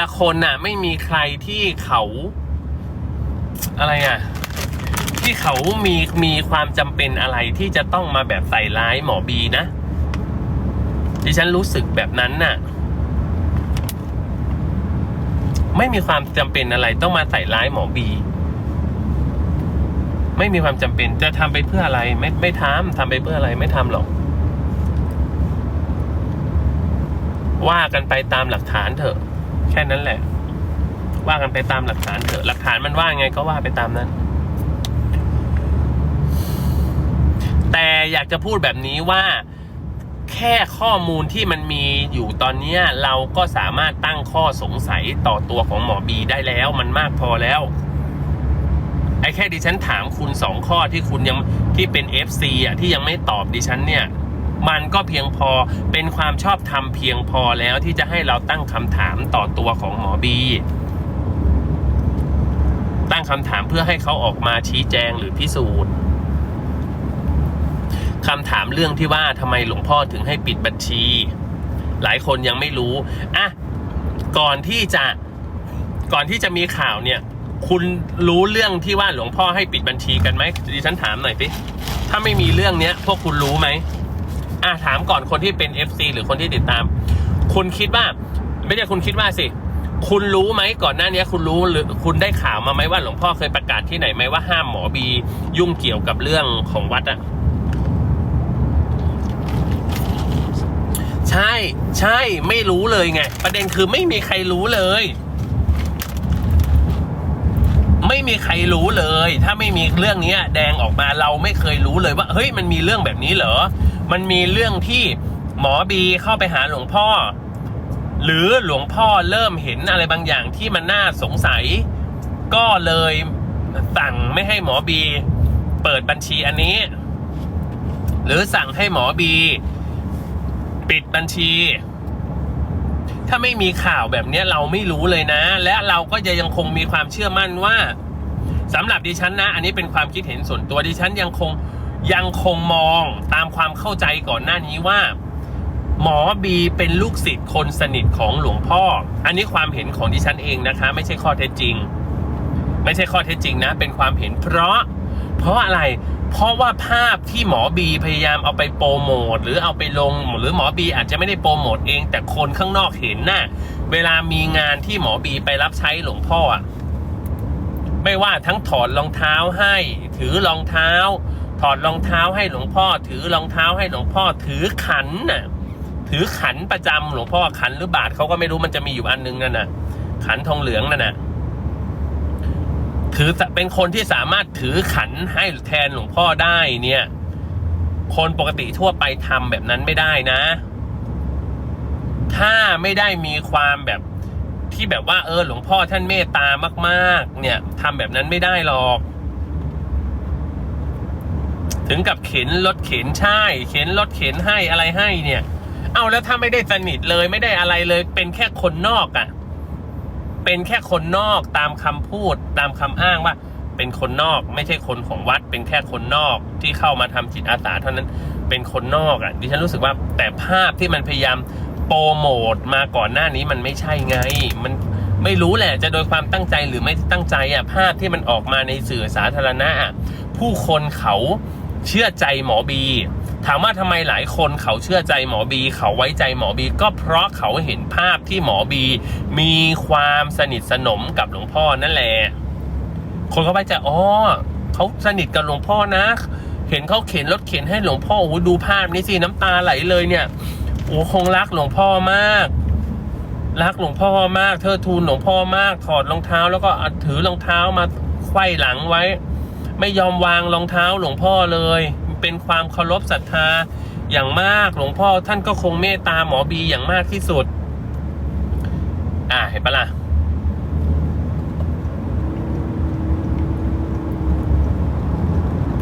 ละคนน่ะ ไม่มีใครที่เขา อะไรอะ ที่เขามีมีความจำเป็นอะไรที่จะต้องมาแบบใส่ร้ายหมอบีนะดิฉันรู้สึกแบบนั้นน่ะ ไม่มีความจำเป็นอะไรต้องมาใส่ร้ายหมอบี ไม่มีความจำเป็นจะทำไปเพื่ออะไร ไม่ไม่ทำทำไปเพื่ออะไรไม่ทำหรอกว่ากันไปตามหลักฐานเถอะ แค่นั้นแหละ ว่ากันไปตามหลักฐานเถอะหลักฐานมันว่าไงก็ว่าไปตามนั้น แต่อยากจะพูดแบบนี้ว่าแค่ข้อมูลที่มันมีอยู่ตอนนี้เราก็สามารถตั้งข้อสงสัยต่อตัวของหมอบีได้แล้ว มันมากพอแล้ว ไอ้แค่ดิฉันถามคุณสองข้อที่คุณยังที่เป็น FC อะที่ยังไม่ตอบดิฉันเนี่ย มันก็เพียงพอเป็นความชอบธรรมเพียงพอแล้วที่จะให้เราตั้งคำถามต่อตัวของหมอบี ตั้งคำถามเพื่อให้เขาออกมาชี้แจงหรือพิสูจน์คำถามเรื่องที่ว่าทำไมหลวงพ่อถึงให้ปิดบัญชี หลายคนยังไม่รู้อะก่อนที่จะก่อนที่จะมีข่าวเนี่ย คุณรู้เรื่องที่ว่าหลวงพ่อให้ปิดบัญชีกันไหมดิฉันถามหน่อยสิถ้าไม่มีเรื่องเนี้ย พวกคุณรู้ไหม อะถามก่อนคนที่เป็น FC หรือคนที่ติดตาม คุณคิดว่า ไม่ใช่คุณคิดว่าสิ คุณรู้ไหมก่อนหน้านี้คุณรู้หรือคุณได้ข่าวมาไหมว่าหลวงพ่อเคยประกาศที่ไหนไหมว่าห้ามหมอบียุ่งเกี่ยวกับเรื่องของวัดอะใช่ใช่ไม่รู้เลยไง ประเด็นคือไม่มีใครรู้เลย ไม่มีใครรู้เลย ถ้าไม่มีเรื่องนี้แดงออกมาเราไม่เคยรู้เลยว่า เฮ้ยมันมีเรื่องแบบนี้เหรอ มันมีเรื่องที่หมอบีเข้าไปหาหลวงพ่อ หรือหลวงพ่อเริ่มเห็นอะไรบางอย่างที่มันน่าสงสัย ก็เลยสั่งไม่ให้หมอบี เปิดบัญชีอันนี้ หรือสั่งให้หมอบี ปิดบัญชี ถ้าไม่มีข่าวแบบนี้เราไม่รู้เลยนะ และเราก็จะยังคงมีความเชื่อมั่นว่าสำหรับดิฉันนะ อันนี้เป็นความคิดเห็นส่วนตัวดิฉันยังคง ยังคงมองตามความเข้าใจก่อนหน้านี้ว่า หมอบีเป็นลูกศิษย์คนสนิทของหลวงพ่อ อันนี้ความเห็นของดิฉันเองนะคะ ไม่ใช่ข้อเท็จจริง ไม่ใช่ข้อเท็จจริงนะ เป็นความเห็นเพราะ เพราะอะไรเพราะว่าภาพที่หมอบีพยายามเอาไปโปรโมทหรือเอาไปลง หรือหมอบีอาจจะไม่ได้โปรโมทเอง แต่คนข้างนอกเห็นน่ะเวลามีงานที่หมอบีไปรับใช้หลวงพ่ออะไม่ว่าทั้งถอดรองเท้าให้ ถือรองเท้า ถอดรองเท้าให้หลวงพ่อ ถือรองเท้าให้หลวงพ่อ ถือขันน่ะ ถือขันประจำหลวงพ่อขันหรือบาทเขาก็ไม่รู้มันจะมีอยู่อันนึงนั่นน่ะ ขันทองเหลืองนั่นน่ะถือเป็นคนที่สามารถถือขันให้แทนหลวงพ่อได้เนี่ย คนปกติทั่วไปทำแบบนั้นไม่ได้นะ ถ้าไม่ได้มีความแบบที่แบบว่าเออหลวงพ่อท่านเมตตามาก ๆ เนี่ยทำแบบนั้นไม่ได้หรอก ถึงกับเข็นรถเข็นใช่ เข็นรถเข็นให้อะไรให้เนี่ย เอาแล้วถ้าไม่ได้สนิทเลยไม่ได้อะไรเลย เป็นแค่คนนอกอะ่ะ เป็นแค่คนนอกตามคำพูดตามคำอ้างว่า เป็นคนนอกไม่ใช่คนของวัด เป็นแค่คนนอกที่เข้ามาทำจิตอาสาเท่านั้นเป็นคนนอกอะ่ะดิฉันรู้สึกว่าแต่ภาพที่มันพยายามโปรโมทมาก่อนหน้านี้มันไม่ใช่ไง มันไม่รู้แหละจะโดยความตั้งใจหรือไม่ตั้งใจอะภาพที่มันออกมาในสื่อสาธารณะอะผู้คนเขา เชื่อใจหมอบี ถามว่าทำไมหลายคนเขาเชื่อใจหมอบี เขาไว้ใจหมอบี ก็เพราะเขาเห็นภาพที่หมอบี มีความสนิทสนมกับหลวงพ่อนั่นแหละ คนเขาไว้ใจอ๋อเขาสนิทกับหลวงพ่อนะ เห็นเขาเข็นรถเข็นให้หลวงพ่อโอ้ดูภาพนี้สิน้ำตาไหลเลยเนี่ยโอ้คงรักหลวงพ่อมาก รักหลวงพ่อมาก เธอทูลหลวงพ่อมาก ถอดรองเท้าแล้วก็ถือรองเท้ามาไขว้หลังไว้ ไม่ยอมวางรองเท้าหลวงพ่อเลย เป็นความเคารพศรัทธาอย่างมากหลวงพ่อท่านก็คงเมตตาหมอบีอย่างมากที่สุด อ่าเห็นปะล่ะ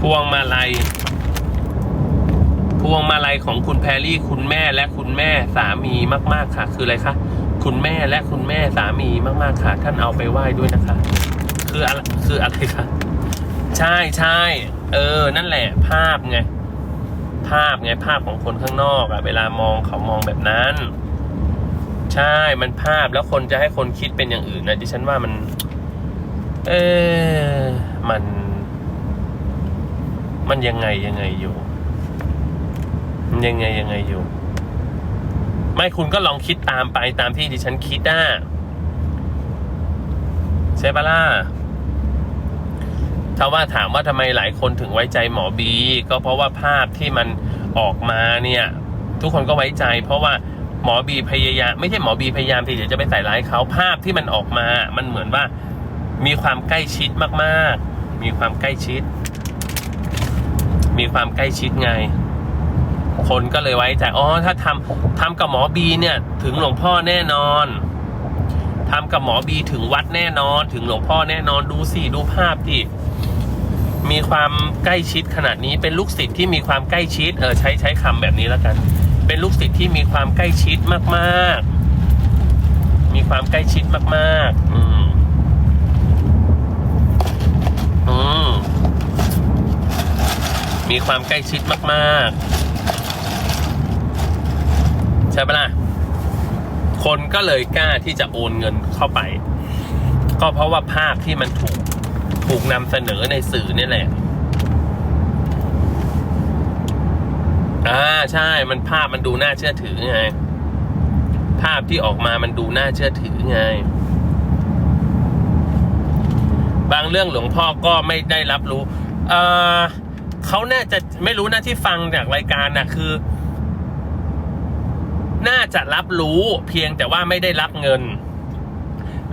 พวงมาลัย พวงมาลัยของคุณแพรรี่คุณแม่และคุณแม่สามีมาก ๆ ค่ะ คืออะไรคะคุณแม่และคุณแม่สามีมาก ๆ ค่ะ ท่านเอาไปไหว้ด้วยนะคะ คืออะไรคืออะไรคะ ใช่ใช่เออ นั่นแหละ ภาพไง ภาพไงภาพของคนข้างนอกอะเวลามองเขามองแบบนั้น ใช่มันภาพแล้วคนจะให้คนคิดเป็นอย่างอื่นนะดิฉันว่ามัน เออมัน มันยังไงยังไงอยู่มันยังไงยังไงอยู่ ไม่คุณก็ลองคิดตามไปตามที่ดิฉันคิดอะใช่ปะล่ะ ถ้าว่าถามว่าทำไมหลายคนถึงไว้ใจหมอบี ก็เพราะว่าภาพที่มันออกมาเนี่ยทุกคนก็ไว้ใจ เพราะว่าหมอบีพยายามไม่ใช่หมอบีพยายามที่จะไปใส่ร้ายเขาภาพที่มันออกมา มันเหมือนว่ามีความใกล้ชิดมากๆ มีความใกล้ชิด มีความใกล้ชิดไง คนก็เลยไว้ใจอ๋อถ้าทำทำกับหมอบีเนี่ย ถึงหลวงพ่อแน่นอนทำกับหมอบีถึงวัดแน่นอน ถึงหลวงพ่อแน่นอนดูสิดูภาพที่ มีความใกล้ชิดขนาดนี้เป็นลูกศิษย์ที่มีความใกล้ชิดเออใช้ใช้คำแบบนี้แล้วกัน เป็นลูกศิษย์ที่มีความใกล้ชิดมากๆ มีความใกล้ชิดมากๆ อืมอืมมีความใกล้ชิดมากๆ ใช่ปะล่ะคนก็เลยกล้าที่จะโอนเงินเข้าไป ก็เพราะว่าภาพที่มันถูก ถูกนำเสนอในสื่อนี่แหละ อ่าใช่ มันภาพมันดูน่าเชื่อถือไง ภาพที่ออกมามันดูน่าเชื่อถือไง บางเรื่องหลวงพ่อก็ไม่ได้รับรู้ เออเขาน่าจะไม่รู้นะที่ฟังจากรายการนะคือ น่าจะรับรู้เพียงแต่ว่าไม่ได้รับเงิน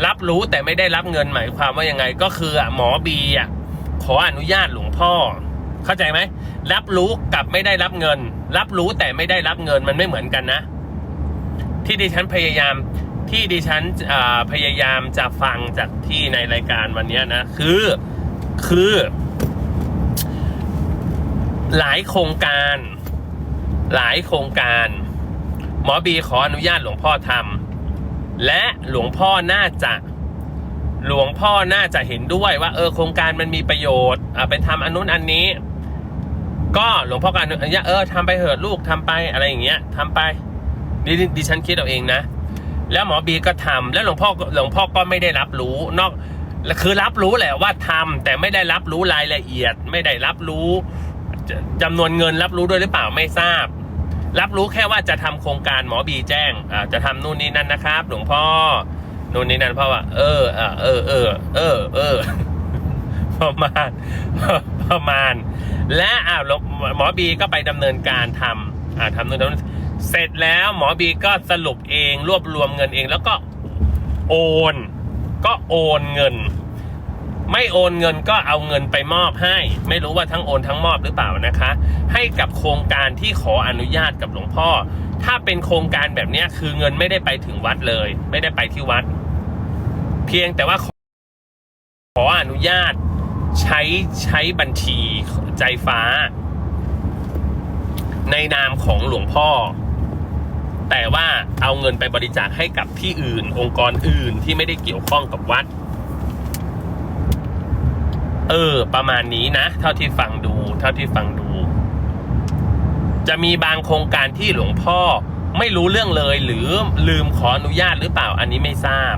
รับรู้แต่ไม่ได้รับเงินหมายความว่ายังไง ก็คืออะหมอบีอะขออนุญาตหลวงพ่อ เข้าใจไหมรับรู้กับไม่ได้รับเงิน รับรู้แต่ไม่ได้รับเงินมันไม่เหมือนกันนะ ที่ดิฉันพยายามที่ดิฉันอ่าพยายามจะฟังจากที่ในรายการวันนี้นะ คือคือ หลายโครงการ หลายโครงการ หมอบีขออนุญาตหลวงพ่อทำ และหลวงพ่อน่าจะหลวงพ่อน่าจะเห็นด้วยว่า เออโครงการมันมีประโยชน์อะไปทำอันนู้นอันนี้ ก็หลวงพ่อก็อนุญาตเออทำไปเถอะลูกทำไปอะไรอย่างเงี้ยทำไปดิดิฉันคิดเอาเองนะ แล้วหมอบีก็ทำแล้วหลวงพ่อหลวงพ่อก็ไม่ได้รับรู้ นอกคือรับรู้แหละว่าทำแต่ไม่ได้รับรู้รายละเอียด ไม่ได้รับรู้จจำนวนเงินรับรู้ด้วยหรือเปล่าไม่ทราบ รับรู้แค่ว่าจะทำโครงการหมอบีแจ้งอ่าจะทำนู่นนี่นั่นนะครับ หลวงพ่อนู่นนี่นั่นเพราะว่า เอออ่าเออเออเออเออประมาณประมาณ และอ่าหลวงหมอบีก็ไปดำเนินการทำอ่าทำนู่นทำนี่เสร็จแล้วหมอบีก็สรุปเองรวบรวมเงินเองแล้วก็โอน ก็โอนเงิน ไม่โอนเงินก็เอาเงินไปมอบให้ ไม่รู้ว่าทั้งโอนทั้งมอบหรือเปล่านะคะ ให้กับโครงการที่ขออนุญาตกับหลวงพ่อ ถ้าเป็นโครงการแบบนี้คือเงินไม่ได้ไปถึงวัดเลย ไม่ได้ไปที่วัด เพียงแต่ว่าขอขออนุญาตใช้ใช้บัญชีใจฟ้า ในนามของหลวงพ่อ แต่ว่าเอาเงินไปบริจาคให้กับที่อื่น องค์กรอื่นที่ไม่ได้เกี่ยวข้องกับวัด เออ ประมาณนี้นะ เท่าที่ฟังดู เท่าที่ฟังดู จะมีบางโครงการที่หลวงพ่อไม่รู้เรื่องเลย หรือลืมขออนุญาตหรือเปล่า อันนี้ไม่ทราบ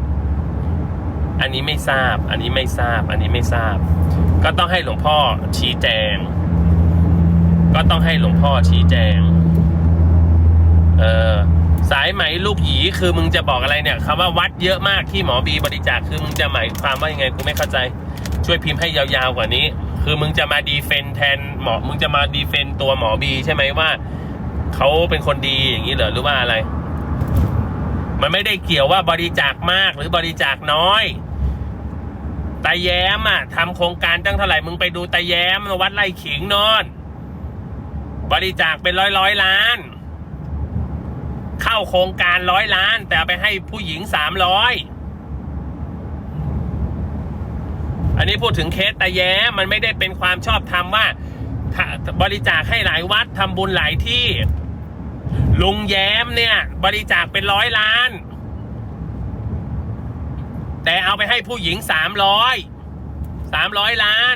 อันนี้ไม่ทราบ อันนี้ไม่ทราบ อันนี้ไม่ทราบ ก็ต้องให้หลวงพ่อชี้แจง ก็ต้องให้หลวงพ่อชี้แจง เออ สายไหมลูกหยีคือมึงจะบอกอะไรเนี่ยคำว่าวัดเยอะมากที่หมอบีบริจาคคือมึงจะหมายความว่ายังไงกูไม่เข้าใจ ช่วยพิมพ์ให้ยาวๆกว่านี้ คือมึงจะมาดีเฟนแทนหมอมึงจะมาดีเฟนตัวหมอบีใช่ไหมว่าเขาเป็นคนดีอย่างนี้เหรอหรือว่าอะไร มันไม่ได้เกี่ยวว่าบริจาคมากหรือบริจาคน้อยตาแย้มอะทำโครงการตั้งเท่าไหร่มึงไปดูตาแย้มวัดไร่ขิงนอน บริจาคเป็นร้อยร้อยล้าน เข้าโครงการร้อยล้าน แต่ไปให้ผู้หญิงสามร้อยอันนี้พูดถึงเคสตาแย้มมันไม่ได้เป็นความชอบธรรมว่าถ้าบริจาคให้หลายวัดทำบุญหลายที่ ลุงแย้มเนี่ย บริจาคเป็นร้อยล้าน แต่เอาไปให้ผู้หญิงสามร้อยสามร้อยล้าน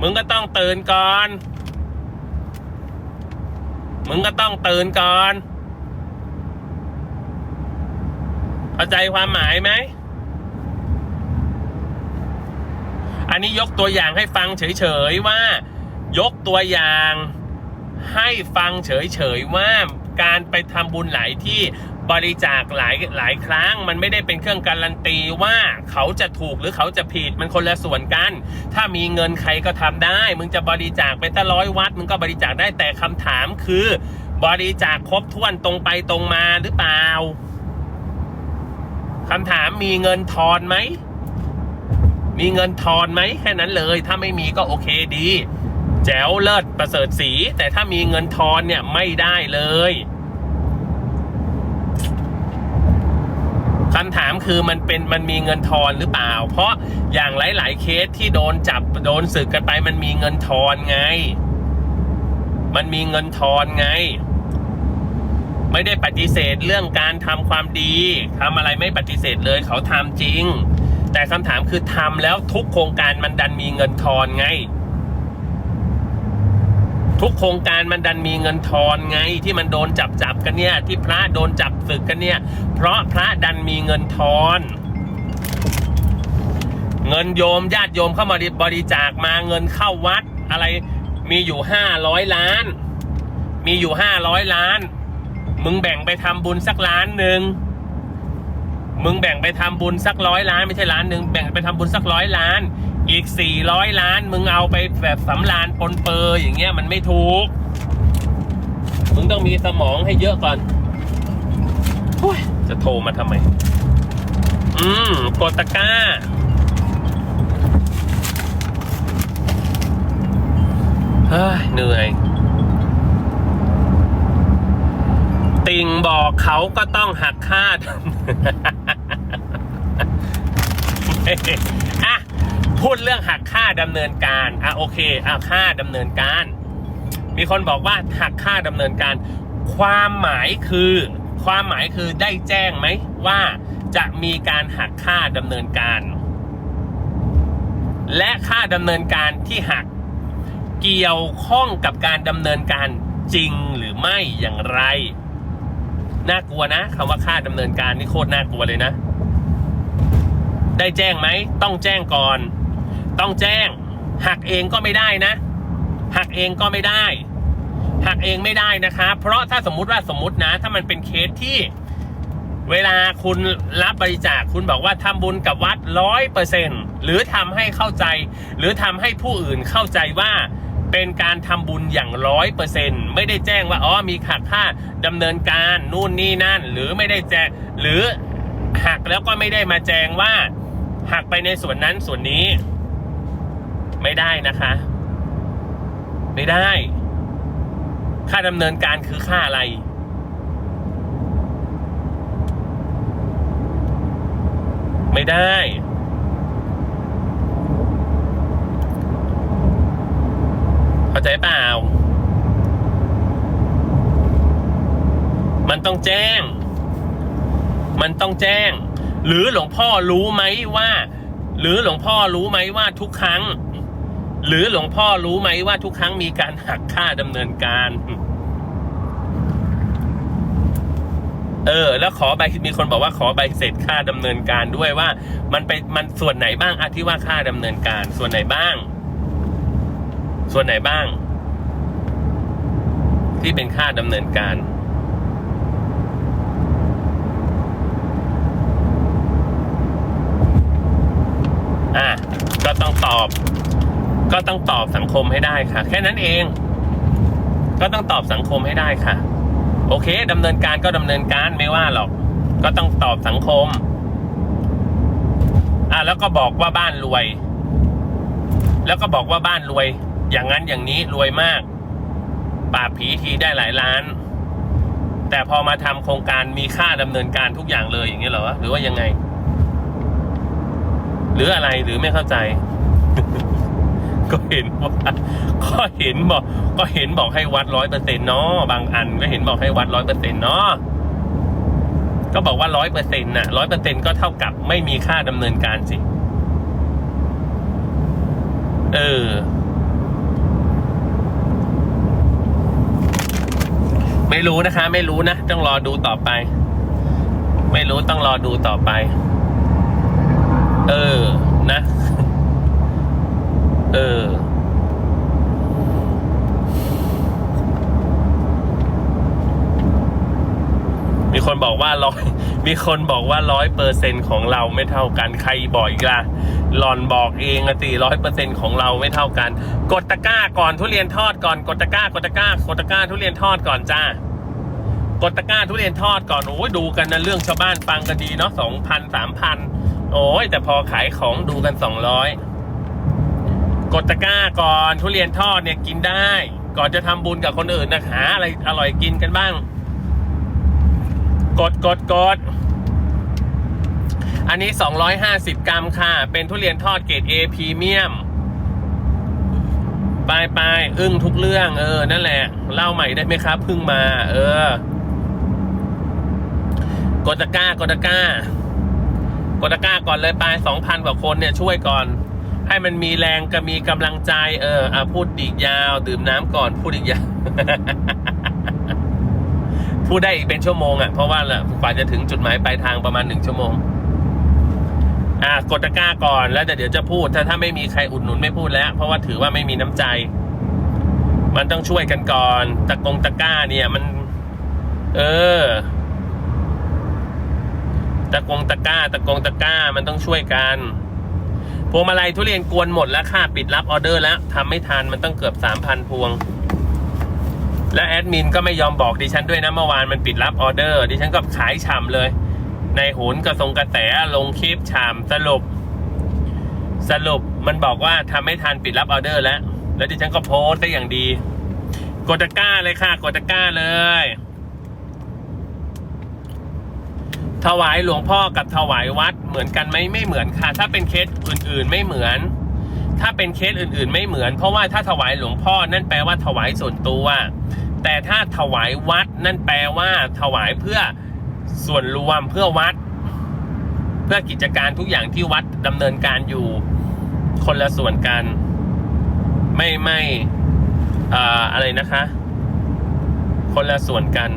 มึงก็ต้องตื่นก่อน มึงก็ต้องตื่นก่อน เข้าใจความหมายไหม อันนี้ยกตัวอย่างให้ฟังเฉยๆว่า ยกตัวอย่างให้ฟังเฉยๆว่าการไปทำบุญหลายที่ บริจาคหลายหลายครั้ง มันไม่ได้เป็นเครื่องการันตีว่าเขาจะถูกหรือเขาจะผิดมันคนละส่วนกัน ถ้ามีเงินใครก็ทำได้ มึงจะบริจาคไปตั้งร้อยวัด มึงก็บริจาคได้แต่คำถามคือ บริจาคครบถ้วนตรงไปตรงมาหรือเปล่าคำถามมีเงินทอนไหม มีเงินทอนไหมแค่นั้นเลย ถ้าไม่มีก็โอเคดี แจ๋วเลิศประเสริฐสี แต่ถ้ามีเงินทอนเนี่ยไม่ได้เลย คำถามคือมันเป็นมันมีเงินทอนหรือเปล่า เพราะอย่างหลาย ๆ เคสที่โดนจับโดนสึกกันไป มันมีเงินทอนไง มันมีเงินทอนไง ไม่ได้ปฏิเสธเรื่องการทำความดีทำอะไรไม่ปฏิเสธเลยเขาทำจริง แต่คำถามคือทำแล้วทุกโครงการมันดันมีเงินทอนไง ทุกโครงการมันดันมีเงินทอนไงที่มันโดนจับจับกันเนี่ย ที่พระโดนจับศึกกันเนี่ย เพราะพระดันมีเงินทอน เงินโยมญาติโยมเข้ามาบริจาคมาเงินเข้าวัดอะไรมีอยู่ห้าร้อยล้าน มีอยู่ห้าร้อยล้าน มึงแบ่งไปทำบุญสักล้านหนึ่งมึงแบ่งไปทำบุญสักร้อยล้านไม่ใช่ล้านหนึ่งแบ่งไปทำบุญสักร้อยล้าน อีกสี่ร้อยล้าน มึงเอาไปแบบสำรานปนเปอร์อย่างเงี้ยมันไม่ถูก มึงต้องมีสมองให้เยอะก่อนโอ้ยจะโทรมาทำไม อืมกดตะกร้า เฮ้ย เหนื่อย ติ่งบอกเขาก็ต้องหักค่าอะ พูดเรื่องหักค่าดำเนินการอะโอเคอะค่าดำเนินการ มีคนบอกว่าหักค่าดำเนินการ ความหมายคือ ความหมายคือได้แจ้งไหมว่าจะมีการหักค่าดำเนินการ และค่าดำเนินการที่หักเกี่ยวข้องกับการดำเนินการจริงหรือไม่อย่างไรน่ากลัวนะคำว่าค่าดำเนินการนี่โคตรน่ากลัวเลยนะ ได้แจ้งไหมต้องแจ้งก่อน ต้องแจ้ง หักเองก็ไม่ได้นะ หักเองก็ไม่ได้ หักเองไม่ได้นะคะ เพราะถ้าสมมุติว่าสมมตินะ ถ้ามันเป็นเคสที่เวลาคุณรับบริจาคคุณบอกว่าทำบุญกับวัดร้อยเปอร์เซ็นหรือทำให้เข้าใจ หรือทำให้ผู้อื่นเข้าใจว่าเป็นการทำบุญอย่างร้อยเปอร์เซ็นไม่ได้แจ้งว่าอ๋อมีหักค่าดำเนินการนู่นนี่นั่น หรือไม่ได้แจ้งหรือหักแล้วก็ไม่ได้มาแจ้งว่าหักไปในส่วนนั้นส่วนนี้ ไม่ได้นะคะ ไม่ได้ ค่าดำเนินการคือค่าอะไร ไม่ได้ เข้าใจเปล่า มันต้องแจ้ง มันต้องแจ้ง หรือหลวงพ่อรู้ไหมว่า หรือหลวงพ่อรู้ไหมว่าทุกครั้ง หรือหลวงพ่อรู้ไหมว่าทุกครั้งมีการหักค่าดำเนินการ เออ แล้วขอใบมีคนบอกว่าขอใบเสร็จค่าดำเนินการด้วยว่า มันไปมันส่วนไหนบ้างอะที่ว่าค่าดำเนินการ ส่วนไหนบ้าง ส่วนไหนบ้าง ที่เป็นค่าดำเนินการอะก็ต้องตอบ ก็ต้องตอบสังคมให้ได้ค่ะ แค่นั้นเอง ก็ต้องตอบสังคมให้ได้ค่ะ โอเคดำเนินการก็ดำเนินการไม่ว่าหรอก ก็ต้องตอบสังคม อะแล้วก็บอกว่าบ้านรวย แล้วก็บอกว่าบ้านรวย อย่างนั้นอย่างนี้รวยมากปราบผีทีได้หลายล้าน แต่พอมาทำโครงการมีค่าดำเนินการทุกอย่างเลยอย่างนี้เหรอหรือว่ายังไง หรืออะไรหรือไม่เข้าใจ ก็เห็นว่าก็เห็นบอก ก็เห็นบอกให้วัดร้อยเปอร์เซ็นต์เนาะบางอันก็เห็นบอกให้วัดร้อยเปอร์เซ็นต์เนาะก็บอกว่าร้อยเปอร์เซ็นต์น่ะร้อยเปอร์เซ็นต์ก็เท่ากับไม่มีค่าดำเนินการสิ เออ ไม่รู้นะคะ ไม่รู้นะ ต้องรอดูต่อไป ไม่รู้ต้องรอดูต่อไป เออ นะ เออ มีคนบอกว่าร้อยมีคนบอกว่าร้อยเปอร์เซ็นของเราไม่เท่ากันใครบอกอีกล่ะหลอนบอกเองอะตีร้อยเปอร์เซ็นของเราไม่เท่ากัน กดตะกร้าก่อนทุเรียนทอดก่อนกดตะกร้ากดตะกร้ากดตะกร้าทุเรียนทอดก่อนจ้ากดตะกร้าทุเรียนทอดก่อนโอ้ยดูกันนะเรื่องชาวบ้านฟังกันดีเนาะสองพันสามพันโอ้ยแต่พอขายของดูกันสองร้อย กดตะกร้าก่อนทุเรียนทอดเนี่ยกินได้ ก่อนจะทำบุญกับคนอื่นนะหาอะไรอร่อยกินกันบ้าง กดกดกดอันนี้ 250 กรัมค่ะ เป็นทุเรียนทอดเกรด A พรีเมียมไปไปอึ้งทุกเรื่อง เออ นั่นแหละ เล่าใหม่ได้ไหมครับเพิ่งมา เออกดตะกร้ากดตะกร้ากดตะกร้าก่อนเลยไป2,000กว่าคนเนี่ยช่วยก่อน ให้มันมีแรงก็มีกำลังใจ เอออะพูดอีกยาวดื่มน้ำก่อนพูดอีกยาวพูดได้อีกเป็นชั่วโมงอะ่ะเพราะว่าละกว่าจะถึงจุดหมายปลายทางประมาณหนึ่งชั่วโมง อะกดตะกร้าก่อนแล้วเดี๋ยวจะพูด ถ้าถ้าไม่มีใครอุดหนุนไม่พูดแล้ว เพราะว่าถือว่าไม่มีน้ำใจ มันต้องช่วยกันก่อนตะกงตะกร้าเนี่ย มัน เออตะกงตะกร้าตะกงตะกร้ามันต้องช่วยกัน พวงมาลัยทุเรียนกวนหมดแล้วค่ะ ปิดรับออเดอร์แล้วทำไม่ทันมันต้องเกือบสามพันพวง และแอดมินก็ไม่ยอมบอกดิฉันด้วยนะเมื่อวานมันปิดรับออเดอร์ ดิฉันก็ขายฉ่ำเลย ในโหนกระทรงกระแสลงคลิปฉ่ำสรุป สรุปมันบอกว่าทำไม่ทันปิดรับออเดอร์แล้ว แล้วดิฉันก็โพสต์ได้อย่างดี กดตะกร้าเลยค่ะ กดตะกร้าเลย ถวายหลวงพ่อกับถวายวัดเหมือนกันไหมไม่เหมือนค่ะ ถ้าเป็นเคสอื่น ๆ ไม่เหมือน ถ้าเป็นเคสอื่น ๆ ไม่เหมือน เพราะว่าถ้าถวายหลวงพ่อนั่นแปลว่าถวายส่วนตัว แต่ถ้าถวายวัดนั่นแปลว่า ถวายเพื่อส่วนรวมเพื่อวัด เพื่อกิจการทุกอย่างที่วัดดำเนินการอยู่คนละส่วนกัน ไม่ไม่เอ่ออะไรนะคะ คนละส่วนกัน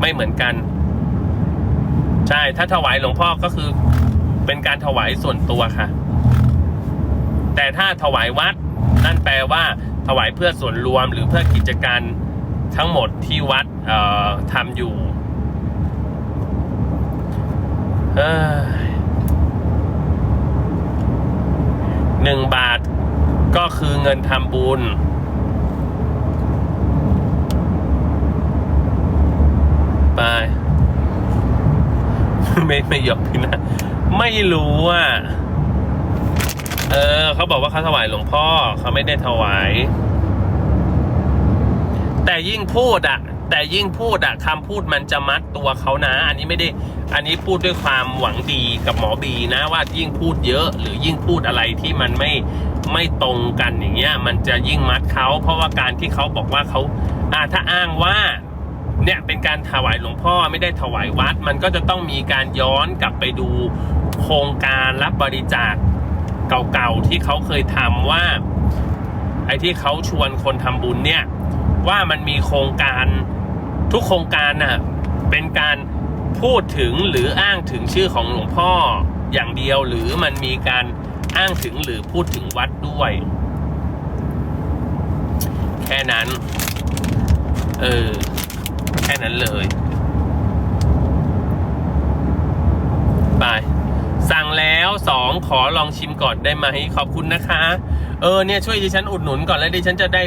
ไม่เหมือนกัน ใช่ ถ้าถวายหลวงพ่อก็คือ เป็นการถวายส่วนตัวค่ะ แต่ถ้าถวายวัด นั่นแปลว่า ถวายเพื่อส่วนรวมหรือเพื่อกิจการทั้งหมดที่วัดทำอยู่หนึ่งบาทก็คือเงินทำบุญ ไป ไม่ไม่หยอมพี่นะ ไม่รู้ว่า เออเขาบอกว่าเขาถวายหลวงพ่อเขาไม่ได้ถวาย แต่ยิ่งพูดอะแต่ยิ่งพูดอะคำพูดมันจะมัดตัวเขานะ อันนี้ไม่ได้ อันนี้พูดด้วยความหวังดีกับหมอบีนะ ว่ายิ่งพูดเยอะ หรือยิ่งพูดอะไรที่มันไม่ไม่ตรงกันอย่างเงี้ย มันจะยิ่งมัดเขาเพราะว่าการที่เขาบอกว่าเขาอ่าถ้าอ้างว่า เนี่ยเป็นการถวายหลวงพ่อไม่ได้ถวายวัด มันก็จะต้องมีการย้อนกลับไปดูโครงการรับบริจาคเก่าๆที่เขาเคยทำว่า ไอ้ที่เขาชวนคนทำบุญเนี่ย ว่ามันมีโครงการทุกโครงการน่ะเป็นการพูดถึงหรืออ้างถึงชื่อของหลวงพ่ออย่างเดียวหรือมันมีการอ้างถึงหรือพูดถึงวัดด้วย แค่นั้น เออ แค่นั้นเลย ไป สั่งแล้วสองขอลองชิมก่อนได้ไหม ขอบคุณนะคะ เออเนี่ยช่วยดิฉันอุดหนุนก่อนแล้วดิฉันจะได้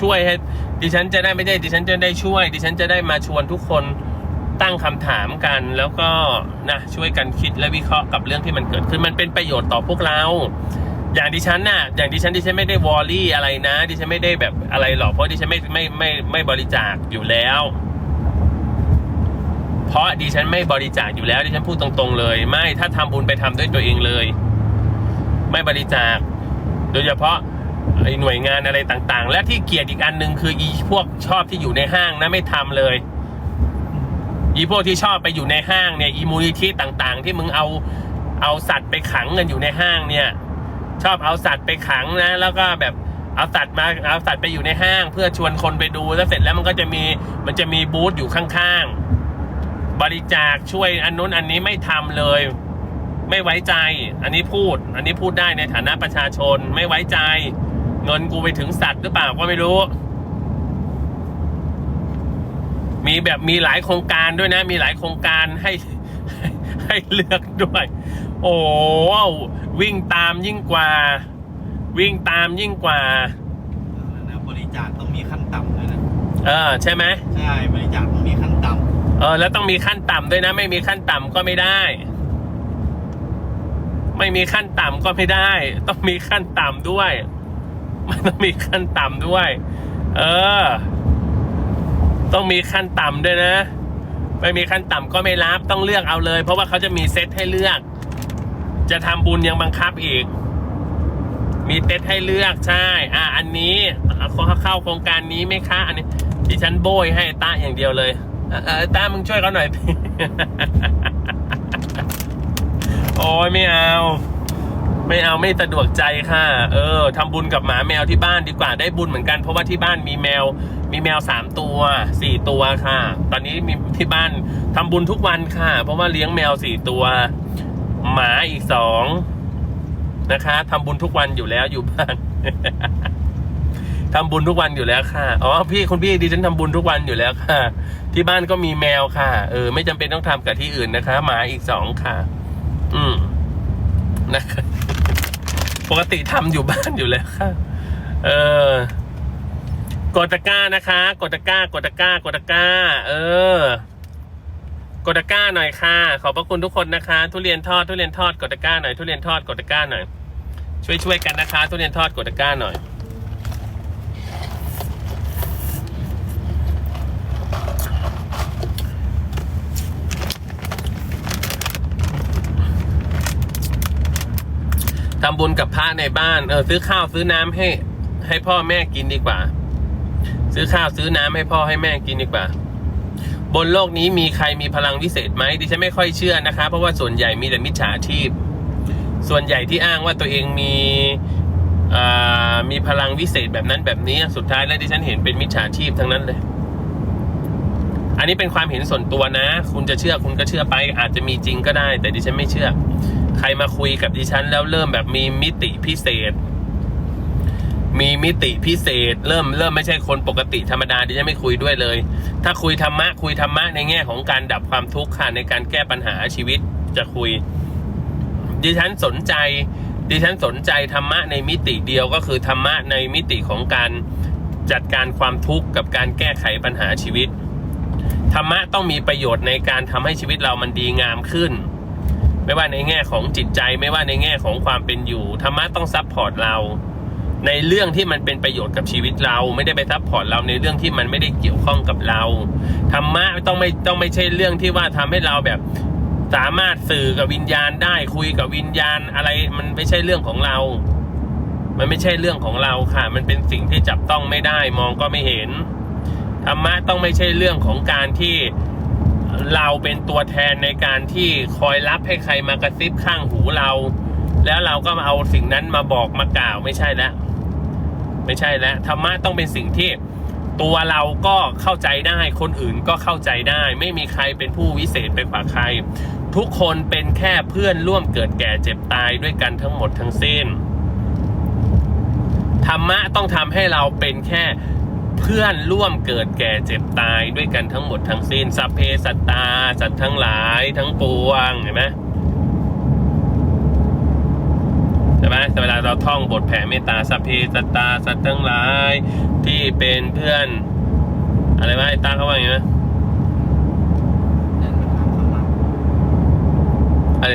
ช่วยให้ดิฉันจะได้ไม่ได้ดิฉันจะได้ช่วย ดิฉันจะได้มาชวนทุกคนตั้งคำถามกันแล้วก็นะช่วยกันคิดและวิเคราะห์กับเรื่องที่มันเกิดขึ้นมันเป็นประโยชน์ต่อพวกเรา อย่างดิฉันน่ะ อย่างดิฉันดิฉันไม่ได้วอรี่อะไรนะ ดิฉันไม่ได้แบบอะไรหรอกเพราะดิฉันไม่ไม่ไม่ไม่บริจาคอยู่แล้ว เพราะดิฉันไม่บริจาคอยู่แล้วดิฉันพูดตรงๆเลย ไม่ถ้าทำบุญไปทำด้วยตัวเองเลย ไม่บริจาค โดยเฉพาะไอ้หน่วยงานอะไรต่างๆ และที่เกลียดอีกอันหนึ่งคืออีพวกชอบที่อยู่ในห้างนะไม่ทำเลยอีพวกที่ชอบไปอยู่ในห้างเนี่ยอีมูลนิธิต่างๆ ที่มึงเอาเอาสัตว์ไปขังกันอยู่ในห้างเนี่ย ชอบเอาสัตว์ไปขังนะ แล้วก็แบบเอาสัตว์มาเอาสัตว์ไปอยู่ในห้าง เพื่อชวนคนไปดูแล้วเสร็จแล้วมันก็จะมีมันจะมีบูธอยู่ข้างๆ บริจาคช่วยอันนู้นอันนี้ไม่ทำเลย ไม่ไว้ใจ อันนี้พูด อันนี้พูดได้ในฐานะประชาชนไม่ไว้ใจ เงินกูไปถึงสัตว์หรือเปล่าก็ไม่รู้ มีแบบมีหลายโครงการด้วยนะ มีหลายโครงการให้ให้ให้เลือกด้วย โอ้โหวิ่งตามยิ่งกว่า วิ่งตามยิ่งกว่านะบริจาคต้องมีขั้นต่ำเลยนะเออใช่ไหมใช่บริจาคต้องมีขั้นต่ำ เออแล้วต้องมีขั้นต่ำด้วยนะ ไม่มีขั้นต่ำก็ไม่ได้ ไม่มีขั้นต่ำก็ไม่ได้ ต้องมีขั้นต่ำด้วย มันต้องมีขั้นต่ำด้วย เออ ต้องมีขั้นต่ำด้วยนะ ไม่มีขั้นต่ำก็ไม่รับต้องเลือกเอาเลย เพราะว่าเขาจะมีเซตให้เลือก จะทำบุญยังบังคับอีก มีเซตให้เลือกใช่ อะอันนี้เขาเข้าโครงการนี้ไหมคะ อันนี้ดิฉันโบยให้ตาอย่างเดียวเลย ตามึงช่วยเขาหน่อย โอ้ยไม่เอา ไม่เอาไม่สะดวกใจค่ะ เออทำบุญกับหมาแมวที่บ้านดีกว่าได้บุญเหมือนกันเพราะว่าที่บ้านมีแมว มีแมวสามตัวสี่ตัวค่ะ ตอนนี้มีที่บ้านทำบุญทุกวันค่ะ เพราะว่าเลี้ยงแมวสี่ตัว หมาอีกสองนะคะทำบุญทุกวันอยู่แล้วอยู่บ้านทำบุญทุกวันอยู่แล้วค่ะ อ๋อพี่คุณพี่ดิฉันทำบุญทุกวันอยู่แล้วค่ะ ที่บ้านก็มีแมวค่ะ เออ ไม่จำเป็นต้องทำกับที่อื่นนะคะ หมาอีกสองค่ะ อืมนะคะปกติทำอยู่บ้านอยู่แล้วค่ะ เออกดตะกร้านะคะกดตะกร้ากดตะกร้ากดตะกร้า เออกดตะกร้าหน่อยค่ะ ขอบพระคุณทุกคนนะคะ ทุเรียนทอดทุเรียนทอดกดตะกร้าหน่อยทุเรียนทอดกดตะกร้าหน่อยช่วยช่วยๆกันนะคะ ทุเรียนทอดกดตะกร้าหน่อย ทำบุญกับพระในบ้าน เออซื้อข้าวซื้อน้ำให้ ให้พ่อแม่กินดีกว่า ซื้อข้าวซื้อน้ำให้พ่อให้แม่กินดีกว่า บนโลกนี้มีใครมีพลังวิเศษไหมดิฉันไม่ค่อยเชื่อนะคะ เพราะว่าส่วนใหญ่มีแต่มิจฉาชีพ ส่วนใหญ่ที่อ้างว่าตัวเองมีอ่ามีพลังวิเศษแบบนั้นแบบนี้สุดท้ายแล้วดิฉันเห็นเป็นมิจฉาชีพทั้งนั้นเลย อันนี้เป็นความเห็นส่วนตัวนะ คุณจะเชื่อคุณก็เชื่อไป อาจจะมีจริงก็ได้ แต่ดิฉันไม่เชื่อ ใครมาคุยกับดิฉันแล้วเริ่มแบบมีมิติพิเศษ มีมิติพิเศษ เริ่มเริ่มไม่ใช่คนปกติธรรมดาดิฉันไม่คุยด้วยเลย ถ้าคุยธรรมะคุยธรรมะในแง่ของการดับความทุกข์ค่ะในการแก้ปัญหาชีวิตจะคุย ดิฉันสนใจ ดิฉันสนใจธรรมะในมิติเดียวก็คือธรรมะในมิติของการจัดการความทุกข์กับการแก้ไขปัญหาชีวิตธรรมะต้องมีประโยชน์ในการทำให้ชีวิตเรามันดีงามขึ้น ไม่ว่าในแง่ของจิตใจ ไม่ว่าในแง่ของความเป็นอยู่ธรรมะต้องซับพอร์ตเรา ในเรื่องที่มันเป็นประโยชน์กับชีวิตเรา ไม่ได้ไปซับพอร์ตเราในเรื่องที่มันไม่ได้เกี่ยวข้องกับเราธรรมะต้องไม่ต้องไม่ใช่เรื่องที่ว่าทำให้เราแบบสามารถสื่อกับวิญญาณได้คุยกับวิญญาณอะไรมันไม่ใช่เรื่องของเรา มันไม่ใช่เรื่องของเราค่ะ มันเป็นสิ่งที่จับต้องไม่ได้มองก็ไม่เห็นธรรมะต้องไม่ใช่เรื่องของการที่ เราเป็นตัวแทนในการที่คอยรับให้ใครมากระซิบข้างหูเรา แล้วเราก็มาเอาสิ่งนั้นมาบอกมากล่าวไม่ใช่แล้วไม่ใช่แล้วธรรมะต้องเป็นสิ่งที่ตัวเราก็เข้าใจได้คนอื่นก็เข้าใจได้ ไม่มีใครเป็นผู้วิเศษไปกว่าใคร ทุกคนเป็นแค่เพื่อนร่วมเกิดแก่เจ็บตายด้วยกันทั้งหมดทั้งสิ้นธรรมะต้องทำให้เราเป็นแค่ เพื่อนร่วมเกิดแก่เจ็บตายด้วยกันทั้งหมดทั้งสิ้น สัพเพสัตตา สัตว์ทั้งหลายทั้งปวงเห็นไหมใช่ไหมเวลาเราท่องบทแผ่เมตตาสัพเพสัตตา สัตว์ทั้งหลายที่เป็นเพื่อน อะไรวะไอ้ตาเขาว่าอย่างไงนะอะไร